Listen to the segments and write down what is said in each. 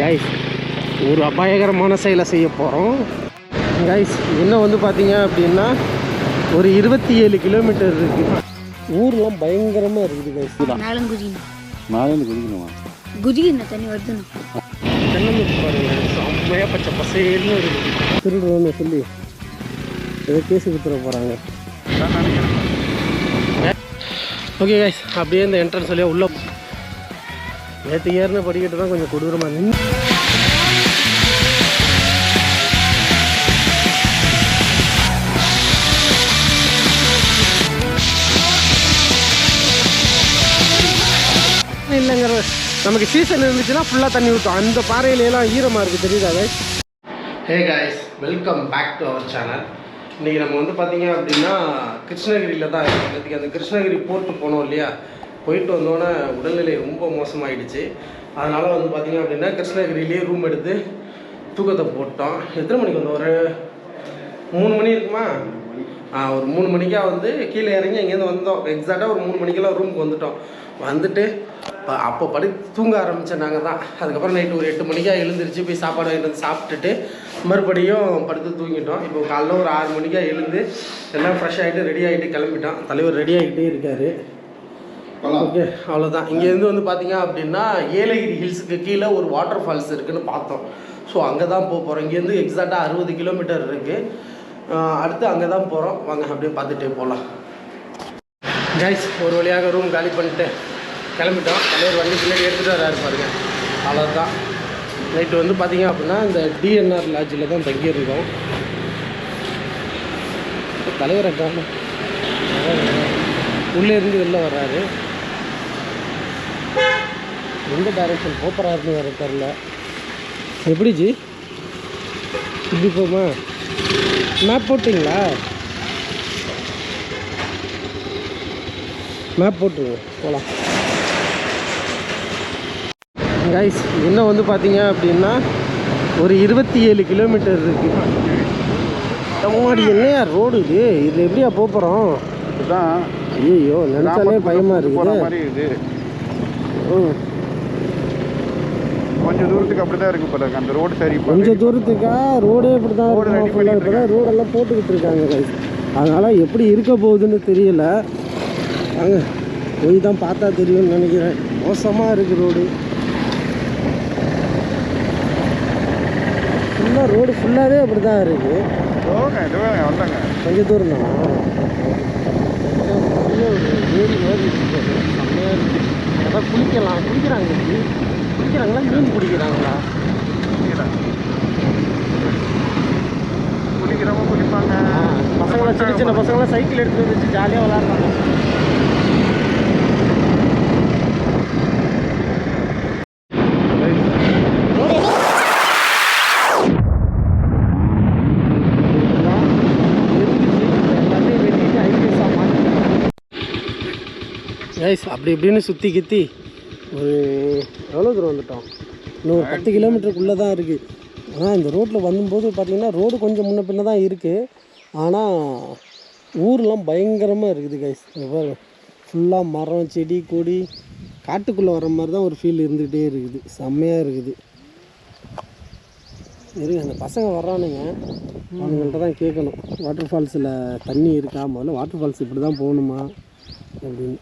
Guys ஒரு அபாயகரமான செயலை செய்ய போகிறோம் கைஸ் இன்னும் வந்து பார்த்தீங்க அப்படின்னா ஒரு இருபத்தி ஏழு கிலோமீட்டர் இருக்குது ஊர்லாம் பயங்கரமாக இருக்குது கைஸ் குதிக்கணும். மேலேருந்து குதிக்கணுமா? குதிக்கணும் தண்ணி வருதுண்ணா தென்னந்தோப்பு பாருங்க செம்மையாக பச்சை பசேல்னு இருக்குது. திருடுறோன்னு சொல்லி ஏதோ கேஸ் கொடுத்துட போகிறாங்க ஓகே கைஸ் அப்படியே இந்த என்ட்ரன்ஸ் வழியாக உள்ள நேற்று ஏறின படிக்கட்டு தான் கொஞ்சம் கொடூரமாக நின்று இல்லைங்கிற நமக்கு சீசன் இருந்துச்சுன்னா ஃபுல்லாக தண்ணி ஊற்றும் அந்த பாறையிலலாம் ஈரமாக இருக்குது தெரியுதா guys hey guys welcome back to our channel இன்றைக்கி நம்ம வந்து பார்த்தீங்க அப்படின்னா கிருஷ்ணகிரியில் தான் இருக்கோம். நேற்றுக்கு அந்த கிருஷ்ணகிரி போர்ட்டு போனோம் இல்லையா? போயிட்டு வந்தோடனே உடல்நிலை ரொம்ப மோசமாகிடுச்சு அதனால் வந்து பார்த்தீங்க அப்படின்னா கிருஷ்ணகிரியிலேயே ரூம் எடுத்து தூக்கத்தை போட்டோம். எத்தனை மணிக்கு வந்தோம்? ஒரு மூணு மணி இருக்குமா? ஆ ஒரு மூணு மணிக்கா வந்து கீழே இறங்கி இங்கேருந்து வந்தோம். எக்ஸாக்டாக ஒரு மூணு மணிக்கெல்லாம் ரூமுக்கு வந்துட்டோம். வந்துட்டு அப்போ படி தூங்க ஆரம்பித்தோம் நாங்கள் தான். அதுக்கப்புறம் நைட்டு ஒரு எட்டு மணிக்கா எழுந்திரிச்சு போய் சாப்பாடு வாங்கிட்டு வந்து சாப்பிட்டுட்டு மறுபடியும் படுத்து தூங்கிட்டோம். இப்போ காலைல ஒரு ஆறு மணிக்கா எழுந்து எல்லாம் ஃப்ரெஷ் ஆகிட்டு ரெடி ஆகிட்டு கிளம்பிட்டோம். தலைவர் ரெடி ஆகிட்டே இருக்காரு. ஓகே அவ்வளோதான் இங்கேருந்து வந்து பார்த்தீங்க அப்படின்னா ஏலகிரி ஹில்ஸுக்கு கீழே ஒரு வாட்டர் ஃபால்ஸ் இருக்குன்னு பார்த்தோம். ஸோ அங்கே தான் போக போகிறோம் இங்கேருந்து எக்ஸாக்டாக அறுபது கிலோமீட்டர் இருக்குது அடுத்து அங்கே தான் போகிறோம் வாங்க அப்படியே பார்த்துட்டே போகலாம் கைஸ் ஒரு வழியாக ரூம் காலி பண்ணிட்டு கிளம்பிட்டோம். தலைவர் வண்டி பின்னாடி எடுத்துகிட்டு வராரு பாருங்க. அவ்வளோதான் நைட்டு வந்து பார்த்தீங்க அப்படின்னா இந்த டிஎன்ஆர் லாட்ஜில் தான் தங்கியிருக்கோம் தலைவர் அக்கான உள்ளே இருந்து வெளில வர்றாரு. எந்த டைரக்ஷன் போகிறாருன்னு வேறு தெரில எப்படி ஜி? இப்படி போமா மேப் போட்டிங்களா? மேப் போட்டுருங்க. போகலாம் கைஸ் இன்னும் வந்து பார்த்தீங்க அப்படின்னா ஒரு இருபத்தி ஏழு கிலோமீட்டர் இருக்குது தம்மாடி என்னையா ரோடு இது? இதில் எப்படியா போக போகிறோம் இதுதான் ஐயோ நினச்சாலே பயமாக இருக்குது. ம். கொஞ்சம் தூரத்துக்கு அப்படி தான் இருக்கு போல இருக்கு. அந்த ரோடு சரி கொஞ்சம் தூரத்துக்கா ரோடே இப்படி தான் தான் ரோடெல்லாம் போட்டுக்கிட்டு இருக்காங்க. அதனால் எப்படி இருக்க போகுதுன்னு தெரியல. வாங்க போய் தான் பார்த்தா தெரியும்னு நினைக்கிறேன். மோசமாக இருக்குது ரோடு ஃபுல்லாக ரோடு ஃபுல்லாகவே அப்படி தான் இருக்குது கொஞ்சம் தூரம் தான் ஏரி மாதிரி இருக்கு செம்மையாக இருக்குது அதான் குளிக்கலாம் குளிக்கிறாங்க இப்படி. குளிக்கிறாங்களா மீன் பிடிக்கிறாங்களா குளிக்கிறவங்க குளிப்பாங்க ஆ, பசங்களாம் சின்ன சின்ன பசங்களாம் சைக்கிள் எடுத்து வச்சு ஜாலியாக விளாட்றாங்க கைஸ் அப்படி இப்படின்னு சுற்றி கித்தி ஒரு எவ்வளோ தூரம் வந்துட்டோம்? இன்னும் ஒரு பத்து கிலோமீட்டருக்குள்ளே தான் இருக்குது ஆனால் இந்த ரோட்டில் வரும்போது பார்த்திங்கன்னா ரோடு கொஞ்சம் முன்ன பின்ன தான் இருக்குது ஆனால் ஊர்லாம் பயங்கரமாக இருக்குது கைஸ் பாருங்க. ஃபுல்லாக மரம் செடி கொடி காட்டுக்குள்ளே வர மாதிரி தான் ஒரு ஃபீல் இருந்துகிட்டே இருக்குது. செம்மையாக இருக்குது. இருங்க அந்த பசங்க வர்றானுங்க. அவனுங்கள்ட்ட தான் கேட்கணும் வாட்டர் ஃபால்ஸில் தண்ணி இருக்கா? முதல்ல வாட்டர் ஃபால்ஸ் இப்படி தான் போகணுமா? அப்படின்னு.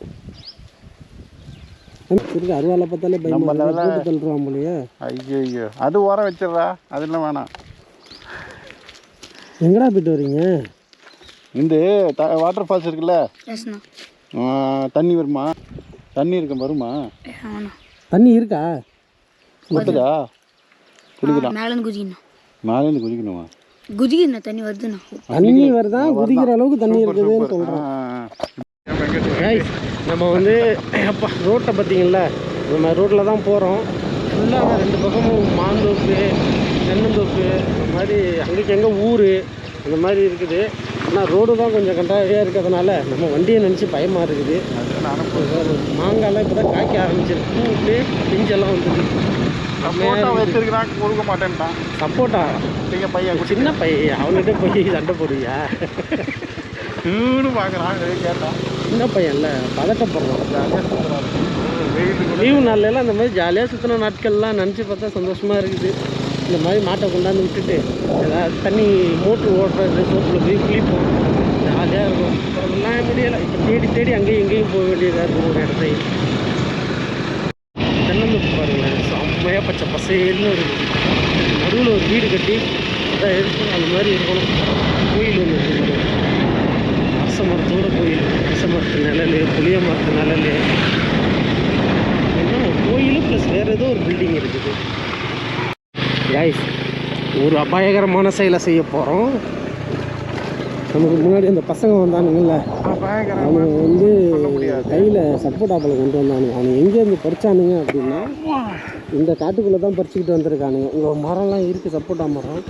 இருக்கு அருவாலை பார்த்தாலே பயமா நம்ம இருக்கு. தள்ளுறான் போலயே. ஐயோ ஐயோ அது ஓரம் வச்சிடுறா. அதெல்லாம் வேணாம். எங்கடா போயிட்டு வரீங்க? இந்த வாட்டர் ஃபால்ஸ் இருக்குல்ல? தண்ணி வருமா? தண்ணி இருக்க வருமா? தண்ணி இருக்கா? மொத்ததா மேலேருந்து குதிக்கணும். மேலேருந்து குளிக்கணுமா குதிக்கணும். தண்ணி வருதுண்ணா. தண்ணி வருதா? குதிக்கிற அளவுக்கு தண்ணி இருக்குதுன்னு சொல்கிறேன் கைஸ் நம்ம வந்து அப்பா ரோட்டை பார்த்தீங்களா நம்ம ரோட்டில் தான் போகிறோம் ஃபுல்லாக ரெண்டு பக்கமும் மாந்தோப்பு தென்னந்தோப்பு அந்த மாதிரி அங்கேக்கு எங்கே ஊர் அந்த மாதிரி இருக்குது. ஆனால் ரோடு தான் கொஞ்சம் கண்டாவியாக இருக்கிறதுனால நம்ம வண்டியை நினச்சி பயமாக இருக்குது. மாங்காய்லாம் இப்போ தான் காய்க்க ஆரம்பிச்சிருக்கு. பூட்டு பிஞ்செல்லாம் வந்துருக்கு கொடுக்க மாட்டேன்ட்டான் சப்போட்டா? சின்ன பையன். அவன்கிட்ட போய் சண்டை போடுவியா? டூன்னு பார்க்குறான் கேட்டான் சின்ன பையன்ல பதட்டப்படுறான். லீவு நாள்ல அந்த மாதிரி ஜாலியாக சுற்றின நாட்கள்லாம் நினச்சி பார்த்தா சந்தோஷமாக இருக்குது. இந்த மாதிரி மாட்டை கொண்டாந்து விட்டுட்டு ஏதாவது தண்ணி மோட்ரு ஓட்டுறது சோப்பில் போய் குளிப்போம். ஜாலியாக இருக்கும். அதெல்லாம் முடியலை. இப்போ தேடி தேடி அங்கேயும் இங்கேயும் போக வேண்டியதாக இருக்கும் ஒரு இடத்தையும். தென்னந்தோப்பு பாருங்களேன். செம்மையாக பச்சை பசேல்னு இருக்குது நடுவில் ஒரு வீடு கட்டி அதான் இருக்கும் அந்த மாதிரி இருக்கணும். மரத்தோட கோயில் அரச மரத்து நிழல் புளிய மரத்து நிழல். என்ன கோயில் ப்ளஸ் வேறு ஏதோ ஒரு பில்டிங் இருக்குது. கைஸ் ஒரு அபாயகரமான செயலை செய்ய போகிறோம் நமக்கு முன்னாடி அந்த பசங்க வந்தானுங்கல்ல அவனுங்க வந்து கையில் சப்போட்டா பழம் கொண்டு வந்தானுங்க. அவனுங்க எங்கேருந்து பறிச்சானுங்க அப்படின்னா இந்த காட்டுக்குள்ளே தான் பறிச்சுக்கிட்டு வந்திருக்கானுங்க. இங்கே ஒரு மரம்லாம் இருக்குது சப்போட்டா மரம்.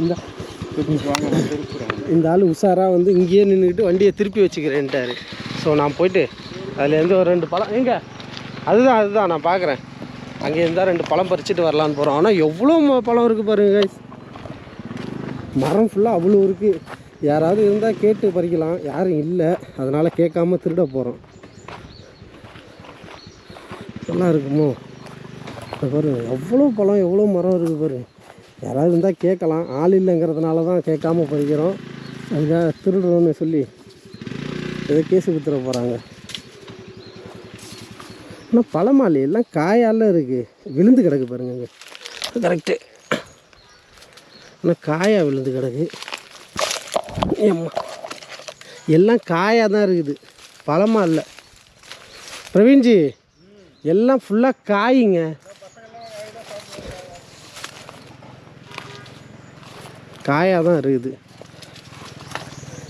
இந்த இந்த ஆள் உஷாராக வந்து இங்கேயே நின்றுக்கிட்டு வண்டியை திருப்பி வச்சுக்கிறேன்ட்டாரு. ஸோ நான் போயிட்டு அதுலேருந்து ஒரு ரெண்டு பழம் எங்கே அதுதான் அதுதான் நான் பார்க்குறேன் அங்கே இருந்தால் ரெண்டு பழம் பறிச்சுட்டு வரலான்னு போகிறோம் ஆனால் எவ்வளோ ம- பழம் இருக்குது பாருங்க மரம் ஃபுல்லாக அவ்வளோ இருக்குது யாராவது இருந்தால் கேட்டு பறிக்கலாம். யாரும் இல்லை. அதனால் கேட்காம திருட போகிறோம் நல்லா இருக்குமோ? பாரு எவ்வளோ பழம் எவ்வளோ மரம் இருக்குது பாருங்க யாராவது இருந்தால் கேட்கலாம். ஆள் இல்லைங்கிறதுனால தான் கேட்காம பறிக்கிறோம் அதுக்காக திருடுறோன்னு சொல்லி ஏதோ கேஸு குத்துற போகிறாங்க ஆனால் பழமாலி எல்லாம் காயால் இருக்குது விழுந்து கிடக்கு பாருங்க கரெக்டு ஆனால் காயாக விழுந்து கிடக்கு. ஏம்மா. எல்லாம் காயாக தான் இருக்குது. பழமா இல்லை. பிரவீன்ஜி எல்லாம் ஃபுல்லாக காய்ங்க. காயாக தான் இருக்குது.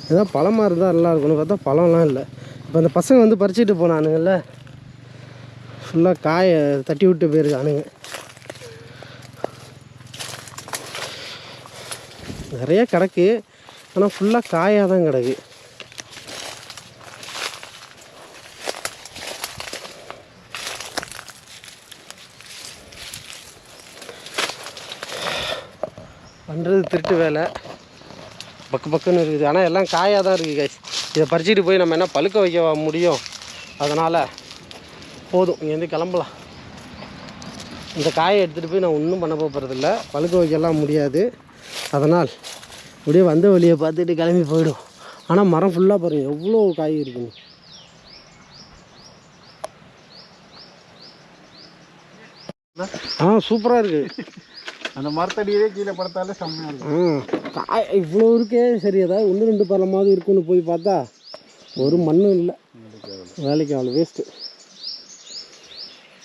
ஏதாவது பழமாக இருந்தால் நல்லா இருக்கணும் பார்த்தா பழம்லாம் இல்லை. இப்போ அந்த பசங்க வந்து பறிச்சுட்டு போனானுங்கல்ல. ஃபுல்லாக காயை தட்டி விட்டு போயிருக்கானுங்க. நிறைய கிடக்கு. ஆனால் ஃபுல்லாக காயாக தான் கிடக்கு. பண்ணுறது திருட்டு வேலை. பக்கு பக்குன்னு இருக்குது. ஆனால் எல்லாம் காயாக தான் இருக்குது கைஸ் இதை பறிச்சுட்டு போய் நம்ம என்ன பழுக்க வைக்க முடியும்? அதனால் போதும். இங்கேருந்து கிளம்பலாம். இந்த காயை எடுத்துகிட்டு போய் நான் ஒன்றும் பண்ண போகிறதில்ல பழுக்க வைக்கலாம் முடியாது. அதனால் அப்படியே வந்த வழியை பார்த்துட்டு கிளம்பி போயிடும். ஆனால் மரம் ஃபுல்லாக பாருங்கள் எவ்வளோ காய் இருக்குங்க ஆ சூப்பராக இருக்குது அந்த மரத்தடியே கீழே படுத்தாலே செம்மையாக இருக்கும். இவ்வளோ இருக்கே. சரி ஏதாவது ஒன்று ரெண்டு பழமாவது இருக்குன்னு போய் பார்த்தா ஒரு மண்ணும் இல்லை. வேலைக்கு அவ்வளோ வேஸ்ட்டு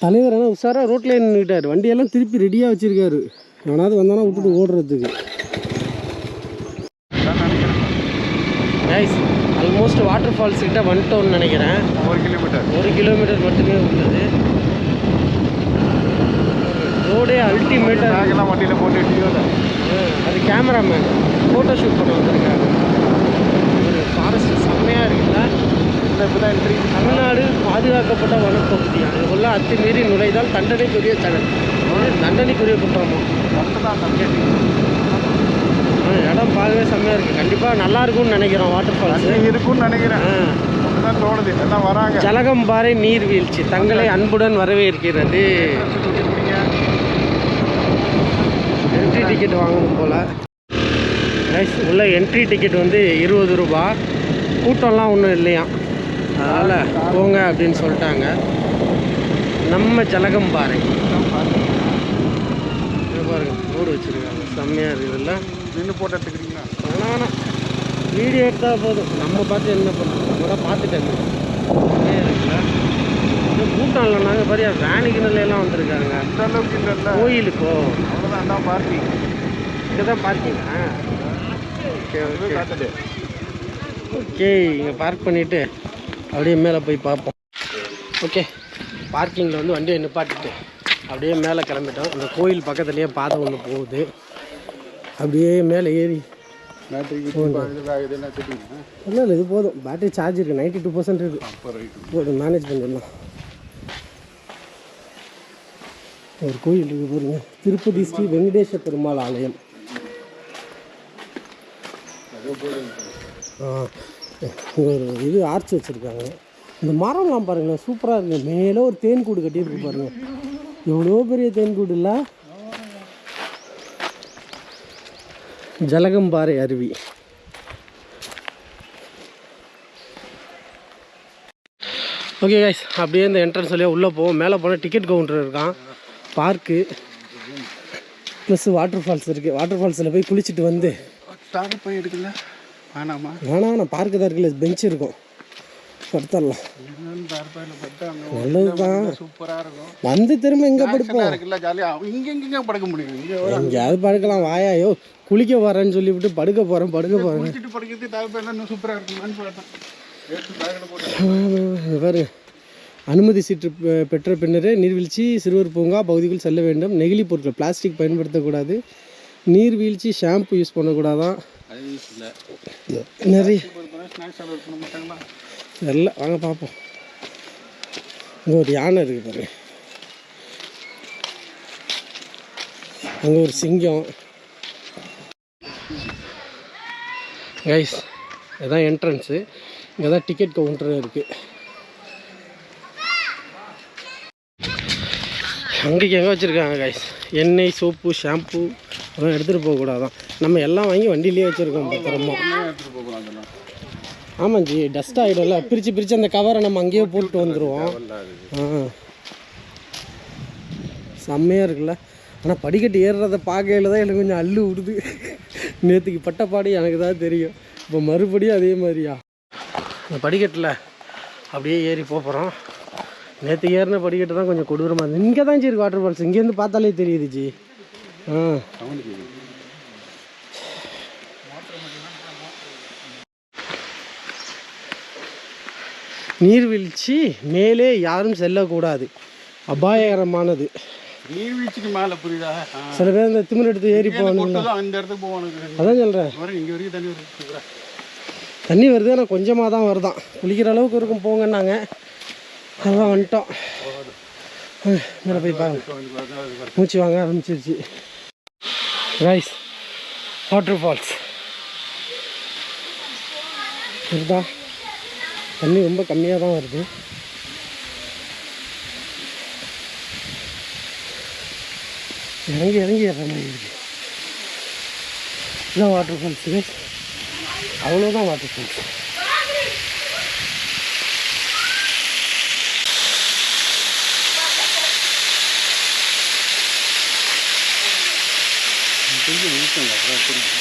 தலைவர் ஆனால் உஷாராக ரோட்டில் நின்றுட்டார் வண்டியெல்லாம் திருப்பி ரெடியாக வச்சுருக்காரு. எவனாவது வந்தானா விட்டுட்டு ஓடுறதுக்கு. நைஸ் ஆல்மோஸ்ட் வாட்டர் ஃபால்ஸ் கிட்ட வந்துட்டோம்னு நினைக்கிறேன். ஒரு கிலோமீட்டர் ஒரு கிலோமீட்டர் மட்டுமே உள்ளது ரோடே அல்டிமேட்டாக நாங்கெல்லாம் வண்டியில் போட்டு அது கேமராமேன் ஃபோட்டோ ஷூட் பண்ண வந்திருக்காங்க ஒரு ஃபாரஸ்ட் செம்மையாக இருக்குல்ல? இந்த இப்போ தான் என்ட்ரி தமிழ்நாடு பாதுகாக்கப்பட்ட வனப்பகுதி. அதுக்குள்ள அத்துமீறி நுழைந்தால் தண்டனைக்குரிய தடை. தண்டனைக்குரிய குற்றமா? மட்டும் தான் சப்ஜெக்ட் ஆ, இடம் பார்க்கவே செம்மையாக இருக்குது கண்டிப்பாக நல்லா இருக்கும்னு நினைக்கிறோம் வாட்டர் ஃபால்ஸ் இருக்கும்னு நினைக்கிறேன். அப்படிதான் தோணுது. எல்லாம் வராங்க. ஜலகம்பாறை நீர்வீழ்ச்சி. தங்களை அன்புடன் வரவேற்கிறது என்ட்ரி டிக்கெட் வாங்கணும் போல். ரைஸ் உள்ள என்ட்ரி டிக்கெட் வந்து இருபது ரூபா. கூட்டம்லாம் ஒன்றும் இல்லையா? அதனால் போங்க அப்படின்னு சொல்லிட்டாங்க. நம்ம ஜலகம்பாறை இங்க பாருங்க போர்டு வச்சுருக்காங்க. செம்மையாக இருக்குதுல்ல நின்று போட்டு எடுத்துக்கிறீங்களா? வேணாம் வேணாம் வீடியோ எடுத்தால் போதும். நம்ம பார்த்து என்ன பண்ணுறோம் நம்ம தான் பார்த்துட்டேன் கூட்டம் இல்லை நாங்கள் பாரியா வேனுக்கு எல்லாம் வந்திருக்காங்க. இந்த அளவுக்கு இல்லைல்ல கோயிலுக்கோ? அவ்வளோதான் தான் பார்க்கிங் இங்கே தான் பார்க்கிங்க ஓகே ஓகே. ஓகே இங்கே பார்க் பண்ணிவிட்டு அப்படியே மேலே போய் பார்ப்போம். ஓகே பார்க்கிங்கில் வந்து வண்டியை நிப்பாட்டிட்டு அப்படியே மேலே கிளம்பிட்டோம். இந்த கோயில் பக்கத்துலேயே பாதை ஒன்று போகுது. அப்படியே மேலே ஏறி. இல்லை இல்லை இது போதும். பேட்டரி சார்ஜ் இருக்குது நைன்ட்டி டூ பர்சன்ட் இருக்குது போதும் மேனேஜ் பண்ணிடலாம் ஒரு கோயில் இருக்கு பாருங்க. திருப்பதி ஸ்ரீ வெங்கடேச பெருமாள் ஆலயம். ஒரு இது ஆர்ச் வச்சுருக்காங்க. இந்த மரம்லாம் பாருங்களேன் சூப்பராக இருக்குது மேலே ஒரு தேன் கூடு கட்டியிருக்கு பாருங்க. எவ்வளோ பெரிய தேன் கூடு இல்லை ஜலகம்பாறை அருவி. ஓகே கைஸ் அப்படியே இந்த என்ட்ரன்ஸ் வழியாக உள்ளே போவோம். மேலே போனால் டிக்கெட் கவுண்டர் இருக்கான். பார்க்கு ப்ளஸ் வாட்டர் ஃபால்ஸ் இருக்குது வாட்டர் ஃபால்ஸில் போய் குளிச்சுட்டு வந்து தார் போய் எடுக்கல. வேணாமா? வேணாம் நான் பார்க்கு தான் இருக்குல்ல பெஞ்ச் இருக்கும். படுத்துடலாம். தார் பையில் பார்த்தா அங்கே நல்லது தான் சூப்பராக இருக்கும். வந்து திரும்ப எங்கே படுப்போம்? எங்கேயாவது படுக்கலாம் வாயாயோ குளிக்க வரேன்னு சொல்லிவிட்டு படுக்க போகிறேன் படுக்க போட்டு பாரு. அனுமதி சீட்டு பெ- பெற்ற பின்னரே நீர்வீழ்ச்சி சிறுவர் பூங்கா பகுதிக்குள் செல்ல வேண்டும். நெகிழி பொருட்கள் பிளாஸ்டிக் பயன்படுத்தக்கூடாது. நீர்வீழ்ச்சி ஷாம்பு யூஸ் பண்ணக்கூடாதான். நிறைய. தெரில வாங்க பார்ப்போம். இங்கே ஒரு யானை இருக்குது பாரு. அங்கே ஒரு சிங்கம். கைஸ் இதுதான் என்ட்ரன்ஸு இங்கே தான் டிக்கெட் கவுண்டர் இருக்குது அங்கேக்கு எங்கே வச்சுருக்காங்க கைஸ் எண்ணெய் சோப்பு ஷாம்பு அதெல்லாம் எடுத்துகிட்டு போகக்கூடாதான். நம்ம எல்லாம் வாங்கி வண்டியிலேயே வச்சுருக்கோம் பத்திரமா. ஆமாம் ஜி டஸ்ட் ஆகிடும்ல பிரித்து பிரித்து அந்த கவரை நம்ம அங்கேயே போட்டு வந்துடுவோம் ஆ. செம்மையாக இருக்குல்ல. ஆனால் படிக்கட்டு ஏறுறத பார்க்கையில் தான் எனக்கு கொஞ்சம் அள்ளு விடுது. நேற்றுக்கு பட்டப்பாடு எனக்கு தான் தெரியும். இப்போ மறுபடியும் அதே மாதிரியா? இந்த படிக்கட்டில் அப்படியே ஏறி போகிறோம் நேற்று ஏறின படிக்கட்டு தான் கொஞ்சம் கொடூரமாக இருந்தது. இங்கே தான் இருக்கு வாட்டர் ஃபால்ஸ் இங்கேருந்து பார்த்தாலே தெரியுது ஜி. ஆ. நீர்வீழ்ச்சி மேலே யாரும் செல்லக்கூடாது. அபாயகரமானது. நீர்வீழ்ச்சிக்கு மேலே புரியுதா. சில பேர் இந்த திமிர் எடுத்து ஏறி அந்த இடத்துக்கு போவானுங்க அதான் சொல்கிறேன் வர இங்கே வரைக்கும் தண்ணி வருது. தண்ணி வருது ஆனால் கொஞ்சமாக தான் வருதான். குளிக்கிற அளவுக்கு இருக்கும் போங்கன்னாங்க. அதான் வந்துட்டோம். மேலே போய் பாருங்க. மூச்சு வாங்க ஆரம்பிச்சிருச்சு. ரைஸ் வாட்டர் ஃபால்ஸ் வருதா தண்ணி ரொம்ப கம்மியாக தான் வருது. இறங்கி இறங்கி ஏற மாதிரி இருக்கு இதுதான் வாட்டர் ஃபால்ஸு அவ்வளோதான் வாட்டர் ஃபால்ஸ் கொஞ்சம் ஊற்றுங்க அப்புறம் தெரியும்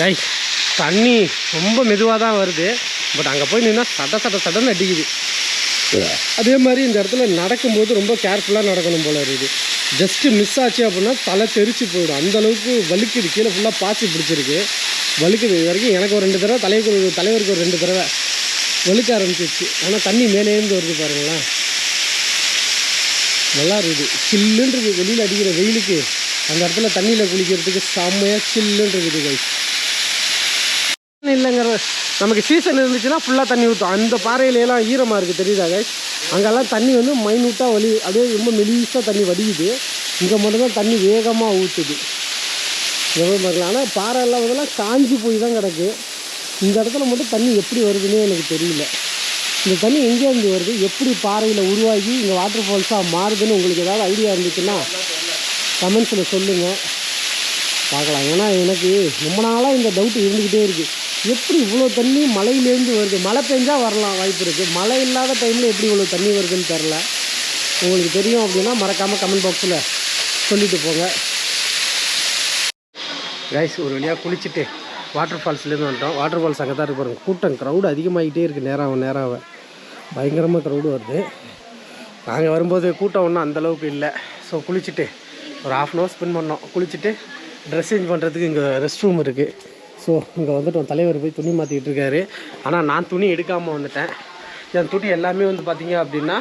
ரைஸ் தண்ணி ரொம்ப மெதுவாக தான் வருது. பட் அங்கே போய் நின்னா சட சட சடன்னு அடிக்குது. அதே மாதிரி இந்த இடத்துல நடக்கும்போது ரொம்ப கேர்ஃபுல்லாக நடக்கணும் போல இருக்குது. ஜஸ்ட்டு மிஸ் ஆச்சு அப்படின்னா தலை தெரிச்சு போயிடும். அந்த அளவுக்கு வலிக்குது. கீழே ஃபுல்லாக பாசி பிடிச்சிருக்கு. வலிக்குது. இது வரைக்கும் எனக்கு ஒரு ரெண்டு தடவை தலைவருக்கு தலைவருக்கு ஒரு ரெண்டு தடவை வலிக்க ஆரம்பிச்சிருச்சு. ஆனால் தண்ணி மேலேருந்து வருது பாருங்களேன். நல்லா இருக்குது. சில்லுன்னு இருக்குது வெளியில் அடிக்கிற வெயிலுக்கு அந்த இடத்துல தண்ணியில் குளிக்கிறதுக்கு செம்மையாக சில்லுன்னு இருக்குது கை நமக்கு சீசன் இருந்துச்சுன்னா ஃபுல்லாக தண்ணி ஊற்றும் அந்த பாறையிலலாம் ஈரமாக இருக்குது தெரியுதா அங்கெல்லாம் தண்ணி வந்து மைனூட்டாக வலி அப்படியே ரொம்ப மெலிசாக தண்ணி வடியுது. இங்கே மட்டும்தான் தண்ணி வேகமாக ஊற்றுது எவ்வளோ பாருங்களா ஆனால் பாறை எல்லாம் இதெல்லாம் காஞ்சி போய் தான் கிடக்கு. இந்த இடத்துல மட்டும் தண்ணி எப்படி வருதுன்னே எனக்கு தெரியல. இந்த தண்ணி எங்கேருந்து வருது? எப்படி பாறையில் உருவாகி இங்கே வாட்டர் ஃபால்ஸாக மாறுதுன்னு உங்களுக்கு ஏதாவது ஐடியா இருந்துச்சுன்னா கமெண்ட்ஸில் சொல்லுங்கள் பார்க்கலாம். ஏன்னா எனக்கு ரொம்ப நாளாக இந்த டவுட் இருந்துக்கிட்டே இருக்குது எப்படி இவ்வளோ தண்ணி மலையிலேருந்து வருது? மழை பெஞ்சால் வரலாம் வாய்ப்பு இருக்குது மழை இல்லாத டைமில் எப்படி இவ்வளோ தண்ணி வருதுன்னு தெரில உங்களுக்கு தெரியும் அப்படின்னா மறக்காமல் கமெண்ட் பாக்ஸில் சொல்லிட்டு போங்க. கைஸ் ஒரு வழியாக குளிச்சுட்டு வாட்டர் ஃபால்ஸ்லேருந்து வந்துட்டோம். வாட்டர் ஃபால்ஸ் அங்கே தான் இருக்கு கூட்டம் க்ரௌடு அதிகமாகிட்டே இருக்குது நேரம் நேரம் பயங்கரமாக க்ரௌடு வருது. நாங்கள் வரும்போது கூட்டம் ஒன்றும் அந்தளவுக்கு இல்லை. ஸோ குளிச்சுட்டு ஒரு ஹாஃப் அன் ஹவர் ஸ்பெண்ட் பண்ணோம். குளிச்சுட்டு ட்ரெஸ் சேஞ்ச் பண்ணுறதுக்கு இங்கே ரெஸ்ட் ரூம் இருக்குது ஸோ இங்கே வந்துட்டோம் தலைவர் போய் துணி மாற்றிக்கிட்டு இருக்காரு. ஆனால் நான் துணி எடுக்காமல் வந்துட்டேன். என் துணி எல்லாமே வந்து பார்த்தீங்க அப்படின்னா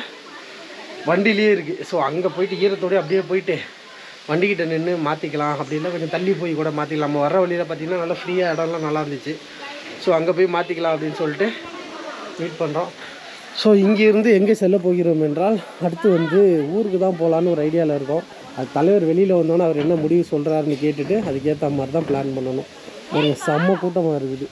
வண்டிலேயே இருக்குது ஸோ அங்கே போயிட்டு ஈரத்தோடய அப்படியே போயிட்டு வண்டிக்கிட்ட நின்று மாற்றிக்கலாம் அப்படின்னா கொஞ்சம் தள்ளி போய் கூட மாற்றிக்கலாம் நம்ம வர வழியில் பார்த்தீங்கன்னா நல்லா ஃப்ரீயாக இடம்லாம் நல்லா இருந்துச்சு. ஸோ அங்கே போய் மாற்றிக்கலாம் அப்படின்னு சொல்லிட்டு வெயிட் பண்ணுறோம் ஸோ இங்கேருந்து எங்கே செல்ல போகிறோம் என்றால் அடுத்து வந்து ஊருக்கு தான் போகலான்னு ஒரு ஐடியாவில் இருக்கோம். அது தலைவர் வெளியில் வந்தோன்னே அவர் என்ன முடிவு சொல்கிறாருன்னு கேட்டுட்டு அதுக்கேற்ற மாதிரி தான் பிளான் பண்ணணும். ஒரு செம்ம கூட்டமாக இருக்குது.